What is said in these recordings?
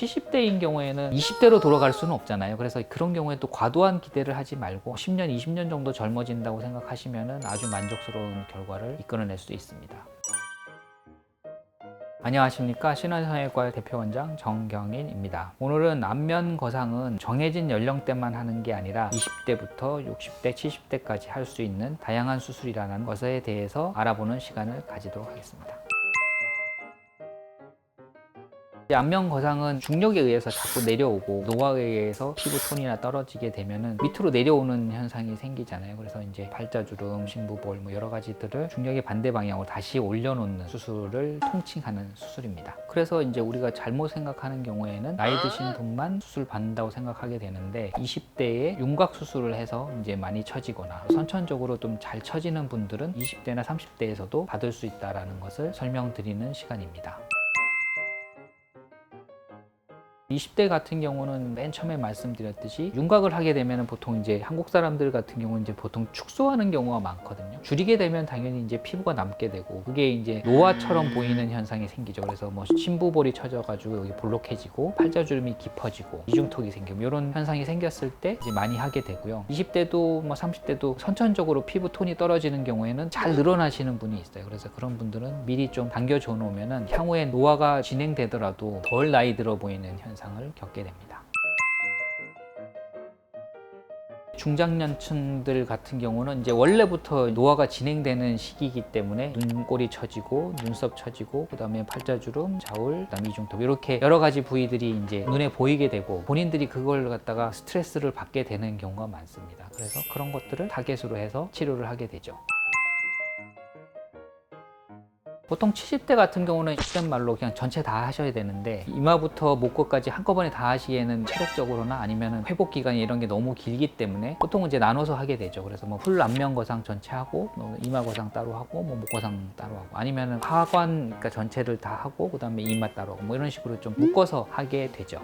70대인 경우에는 20대로 돌아갈 수는 없잖아요. 그래서 그런 경우에 또 과도한 기대를 하지 말고 10년, 20년 정도 젊어진다고 생각하시면 아주 만족스러운 결과를 이끌어낼 수 있습니다. 안녕하십니까 신원성형외과 대표원장 정경인입니다. 오늘은 안면 거상은 정해진 연령대만 하는 게 아니라 20대부터 60대, 70대까지 할 수 있는 다양한 수술이라는 것에 대해서 알아보는 시간을 가지도록 하겠습니다. 안면 거상은 중력에 의해서 자꾸 내려오고 노화에 의해서 피부 톤이나 떨어지게 되면은 밑으로 내려오는 현상이 생기잖아요. 그래서 이제 팔자주름, 심부볼 뭐 여러 가지들을 중력의 반대 방향으로 다시 올려놓는 수술을 통칭하는 수술입니다. 그래서 이제 우리가 잘못 생각하는 경우에는 나이 드신 분만 수술 받는다고 생각하게 되는데 20대에 윤곽 수술을 해서 이제 많이 처지거나 선천적으로 좀 잘 처지는 분들은 20대나 30대에서도 받을 수 있다라는 것을 설명드리는 시간입니다. 20대 같은 경우는 맨 처음에 말씀드렸듯이 윤곽을 하게 되면 보통 이제 한국 사람들 같은 경우는 이제 보통 축소하는 경우가 많거든요. 줄이게 되면 당연히 이제 피부가 남게 되고 그게 이제 노화처럼 보이는 현상이 생기죠. 그래서 뭐 심부볼이 처져가지고 여기 볼록해지고 팔자주름이 깊어지고 이중턱이 생기고 이런 현상이 생겼을 때 이제 많이 하게 되고요. 20대도 뭐 30대도 선천적으로 피부 톤이 떨어지는 경우에는 잘 늘어나시는 분이 있어요. 그래서 그런 분들은 미리 좀 당겨줘 놓으면은 향후에 노화가 진행되더라도 덜 나이 들어 보이는 현상 을 겪게 됩니다. 중장년층들 같은 경우는 이제 원래부터 노화가 진행되는 시기이기 때문에 눈꼬리 처지고 눈썹 처지고 그다음에 팔자주름, 자울, 그다음에 이중턱 이렇게 여러 가지 부위들이 이제 눈에 보이게 되고 본인들이 그걸 갖다가 스트레스를 받게 되는 경우가 많습니다. 그래서 그런 것들을 타겟으로 해서 치료를 하게 되죠. 보통 70대 같은 경우는 쉽게 말로 그냥 전체 다 하셔야 되는데 이마부터 목끝까지 한꺼번에 다 하시기에는 체력적으로나 아니면 회복 기간이 이런 게 너무 길기 때문에 보통은 이제 나눠서 하게 되죠. 그래서 뭐 풀 안면 거상 전체 하고 뭐 이마 거상 따로 하고 뭐 목 거상 따로 하고 아니면은 하관 그러니까 전체를 다 하고 그다음에 이마 따로 하고 뭐 이런 식으로 좀 묶어서 하게 되죠.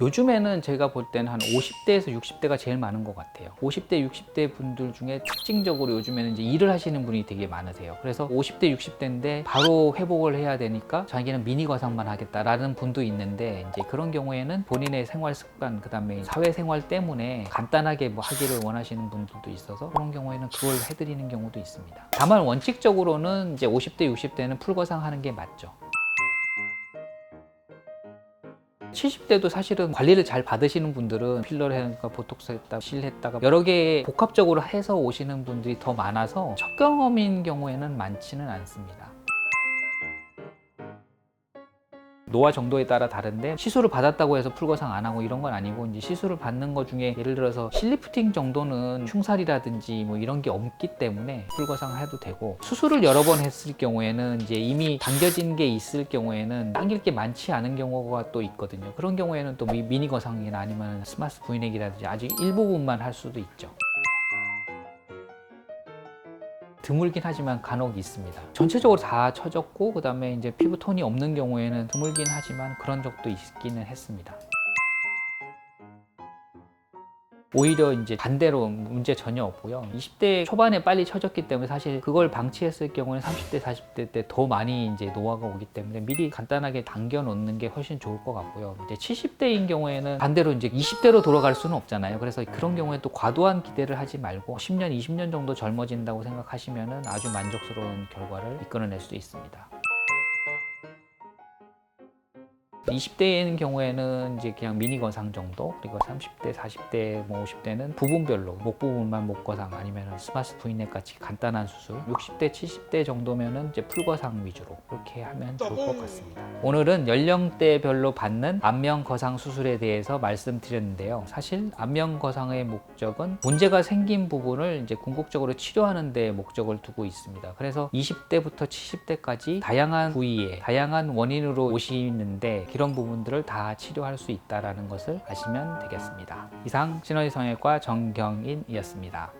요즘에는 제가 볼 때는 한 50대에서 60대가 제일 많은 것 같아요. 50대, 60대 분들 중에 특징적으로 요즘에는 이제 일을 하시는 분이 되게 많으세요. 그래서 50대, 60대인데 바로 회복을 해야 되니까 자기는 미니 거상만 하겠다라는 분도 있는데 이제 그런 경우에는 본인의 생활 습관, 그 다음에 사회생활 때문에 간단하게 뭐 하기를 원하시는 분들도 있어서 그런 경우에는 그걸 해드리는 경우도 있습니다. 다만 원칙적으로는 이제 50대, 60대는 풀거상 하는 게 맞죠. 70대도 사실은 관리를 잘 받으시는 분들은 필러를 했다가 보톡스 했다, 실 했다가 여러 개 복합적으로 해서 오시는 분들이 더 많아서 첫 경험인 경우에는 많지는 않습니다. 노화 정도에 따라 다른데 시술을 받았다고 해서 풀거상 안 하고 이런 건 아니고 이제 시술을 받는 것 중에 예를 들어서 실리프팅 정도는 흉살이라든지 뭐 이런 게 없기 때문에 풀거상 해도 되고 수술을 여러 번 했을 경우에는 이제 이미 당겨진 게 있을 경우에는 당길 게 많지 않은 경우가 또 있거든요. 그런 경우에는 또 미- 미니 거상이나 아니면 스마스 브이넥이라든지 아주 일부분만 할 수도 있죠. 드물긴 하지만 간혹 있습니다. 전체적으로 다 처졌고 그다음에 이제 피부 톤이 없는 경우에는 드물긴 하지만 그런 적도 있기는 했습니다. 오히려 이제 반대로 문제 전혀 없고요. 20대 초반에 빨리 처졌기 때문에 사실 그걸 방치했을 경우는 30대, 40대 때 더 많이 이제 노화가 오기 때문에 미리 간단하게 당겨 놓는 게 훨씬 좋을 것 같고요. 이제 70대인 경우에는 반대로 이제 20대로 돌아갈 수는 없잖아요. 그래서 그런 경우에 또 과도한 기대를 하지 말고 10년, 20년 정도 젊어진다고 생각하시면 아주 만족스러운 결과를 이끌어낼 수 있습니다. 20대인 경우에는 이제 그냥 미니 거상 정도 그리고 30대, 40대, 뭐 50대는 부분별로 목 부분만 목 거상 아니면 스마스 브이넥 같이 간단한 수술 60대, 70대 정도면은 이제 풀 거상 위주로 그렇게 하면 좋을 것 같습니다. 오늘은 연령대별로 받는 안면 거상 수술에 대해서 말씀드렸는데요. 사실 안면 거상의 목적은 문제가 생긴 부분을 이제 궁극적으로 치료하는 데 목적을 두고 있습니다. 그래서 20대부터 70대까지 다양한 부위에 다양한 원인으로 오시는데 그런 부분들을 다 치료할 수 있다라는 것을 아시면 되겠습니다. 이상 성형외과 정경인이었습니다.